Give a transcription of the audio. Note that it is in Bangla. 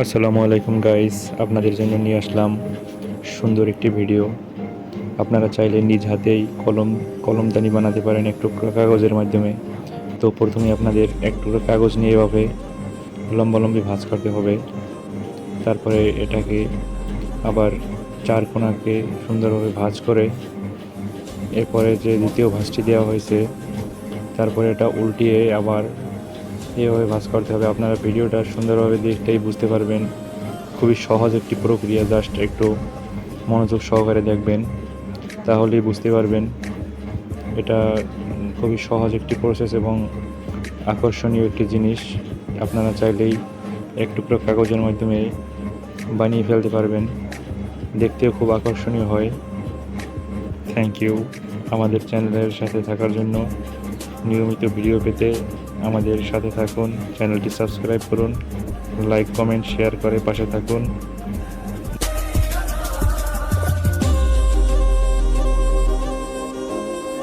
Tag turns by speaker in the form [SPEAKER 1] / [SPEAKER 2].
[SPEAKER 1] আসসালামু আলাইকুম গাইস আপনাদের জন্য নিয়ে আসলাম সুন্দর একটি ভিডিও আপনারা চাইলে নিজ হাতেই কলম, কলমদানি বানাতে পারেন এক টুকরো কাগজের মাধ্যমে। তো প্রথমে আপনাদের এক টুকরো কাগজ নিয়ে এভাবে লম্বালম্বি ভাঁজ করতে হবে। তারপরে এটাকে আবার চার কোণাকে সুন্দরভাবে ভাঁজ করে, এরপরে যে দ্বিতীয় ভাঁজটি দেওয়া হয়েছে, তারপরে এটা উল্টিয়ে আবার এভাবে ভাঁজ করতে হবে। আপনারা ভিডিওটা সুন্দরভাবে দেখতেই বুঝতে পারবেন। খুবই সহজ একটি প্রক্রিয়া জাস্ট একটু মনোযোগ সহকারে দেখবেন, তাহলেই বুঝতে পারবেন। এটা খুবই সহজ একটি প্রসেস এবং আকর্ষণীয় একটি জিনিস। আপনারা চাইলেই এক টুকরো কাগজের মাধ্যমে বানিয়ে ফেলতে পারবেন। দেখতেও খুব আকর্ষণীয় হয়। থ্যাংক ইউ আমাদের চ্যানেলের সাথে থাকার জন্য নিয়মিত ভিডিও পেতে আমাদের সাথে থাকুন, চ্যানেলটি সাবস্ক্রাইব করুন, লাইক, কমেন্ট, শেয়ার করে পাশে থাকুন।